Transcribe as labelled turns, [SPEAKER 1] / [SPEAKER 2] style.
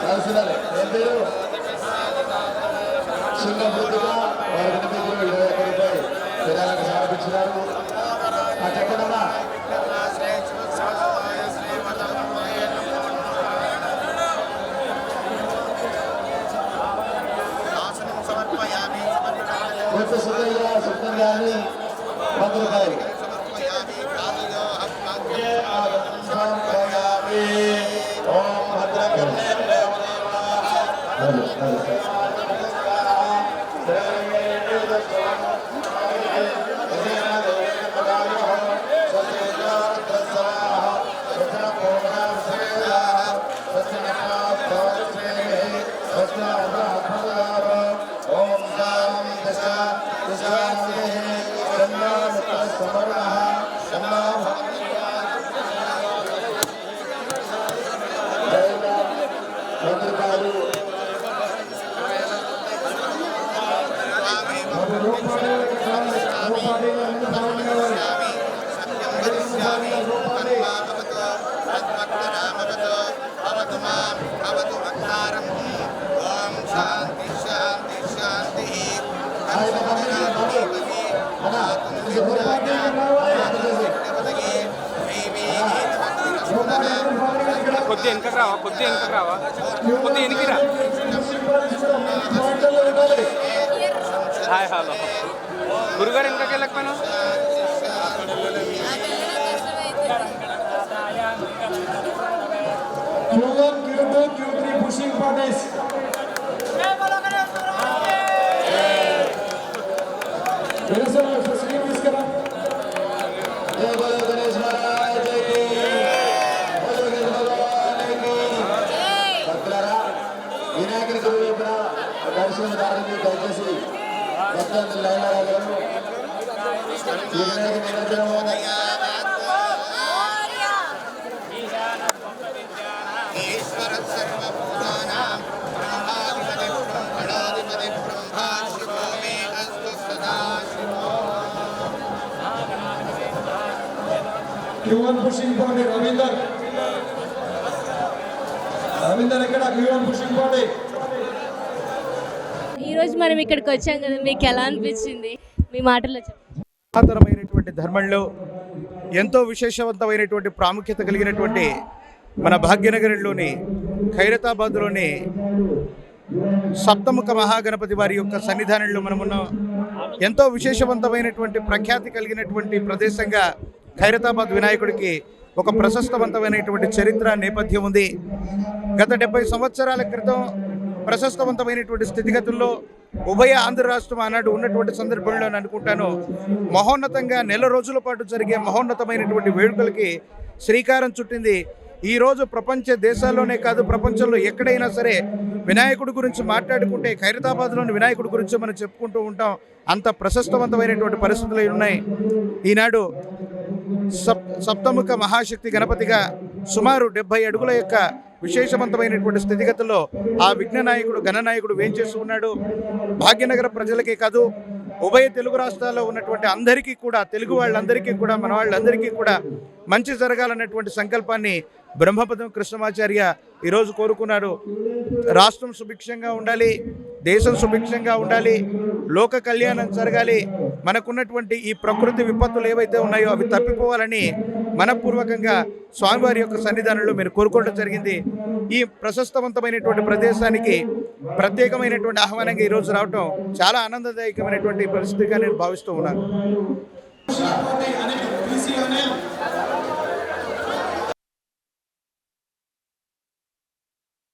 [SPEAKER 1] కూర్చున్నారు ఏం పేరు? సింగపూర్గా వారి వినిపించిన ఇరవై ఒక్క రూపాయలు విరాళాన్ని సమర్పించినారు. ఆ చెప్పడమ్మా.
[SPEAKER 2] ఆసనం సమర్పయామి
[SPEAKER 1] కొత్త సుందరయ్య సుందర్ గారిని వంద రూపాయలు.
[SPEAKER 2] Thank you.
[SPEAKER 3] కొద్ది వెనకకు రావా? కొద్ది వెనకకు రావా? కొద్ది వెనక్కి రా. Hi hello. గురుగారు వెనకకి వెళ్ళకపోయినా?
[SPEAKER 4] Q1, Q2, Q3 pushing parties.
[SPEAKER 1] వినాయకుని గురువు వైపున దర్శనం దారులు దయచేసి భక్తులు లైన్ రాగలరు ఈ వినాయక నిమజ్జనము
[SPEAKER 2] ఈశ్వర సర్వభూతానాం
[SPEAKER 4] Q1 pushing party, Ravinder. Ravinder ఎక్కడ? Q1 pushing party.
[SPEAKER 5] ఈ రోజు మనం ఇక్కడికి వచ్చాం కదా మీకు ఎలా అనిపించింది? మీ మాటల్లో చెప్పండి.
[SPEAKER 6] పురాతనమైనటువంటి ధర్మంలో ఎంతో విశేషవంతమైనటువంటి ప్రాముఖ్యత కలిగినటువంటి మన భాగ్యనగరంలోని ఖైరతాబాద్లోని సప్తముఖ మహాగణపతి వారి యొక్క సన్నిధానంలో మనమున్నాం. ఎంతో విశేషవంతమైనటువంటి ప్రఖ్యాతి కలిగినటువంటి ప్రదేశంగా ఖైరతాబాద్ వినాయకుడికి ఒక ప్రశస్తవంతమైనటువంటి చరిత్ర నేపథ్యం ఉంది. గత డెబ్బై సంవత్సరాల క్రితం ప్రశస్తవంతమైనటువంటి స్థితిగతుల్లో ఉభయ ఆంధ్ర రాష్ట్రం ఆనాడు ఉన్నటువంటి సందర్భంలో నేను అనుకుంటాను మహోన్నతంగా నెల రోజుల పాటు జరిగే మహోన్నతమైనటువంటి వేడుకలకి శ్రీకారం చుట్టింది. ఈరోజు ప్రపంచ దేశాల్లోనే కాదు ప్రపంచంలో ఎక్కడైనా సరే వినాయకుడి గురించి మాట్లాడుకుంటే ఖైరతాబాద్లోని వినాయకుడి గురించి మనం చెప్పుకుంటూ ఉంటాం. అంత ప్రశస్తవంతమైనటువంటి పరిస్థితులు ఉన్నాయి ఈనాడు సప్ సప్తముఖ మహాశక్తి గణపతిగా సుమారు డెబ్బై అడుగుల యొక్క విశేషవంతమైనటువంటి స్థితిగతుల్లో ఆ విఘ్ననాయకుడు గణనాయకుడు వేంచేసి ఉన్నాడు? భాగ్యనగర ప్రజలకే కాదు ఉభయ తెలుగు రాష్ట్రాల్లో ఉన్నటువంటి అందరికీ కూడా తెలుగు వాళ్ళందరికీ కూడా మన వాళ్ళందరికీ కూడా మంచి జరగాలన్నటువంటి సంకల్పాన్ని బ్రహ్మపదం కృష్ణమాచార్య ఈరోజు కోరుకున్నారు. రాష్ట్రం సుభిక్షంగా ఉండాలి దేశం సుభిక్షంగా ఉండాలి లోక కళ్యాణం జరగాలి మనకున్నటువంటి ఈ ప్రకృతి విపత్తులు ఏవైతే ఉన్నాయో అవి తప్పిపోవాలని మనపూర్వకంగా స్వామివారి యొక్క సన్నిధానంలో మీరు కోరుకోవడం జరిగింది. ఈ ప్రశస్తవంతమైనటువంటి ప్రదేశానికి ప్రత్యేకమైనటువంటి ఆహ్వానంగా ఈరోజు రావటం చాలా ఆనందదాయకమైనటువంటి పరిస్థితిగా నేను భావిస్తూ ఉన్నాను.
[SPEAKER 4] Pushing party, Anil, PC Anil.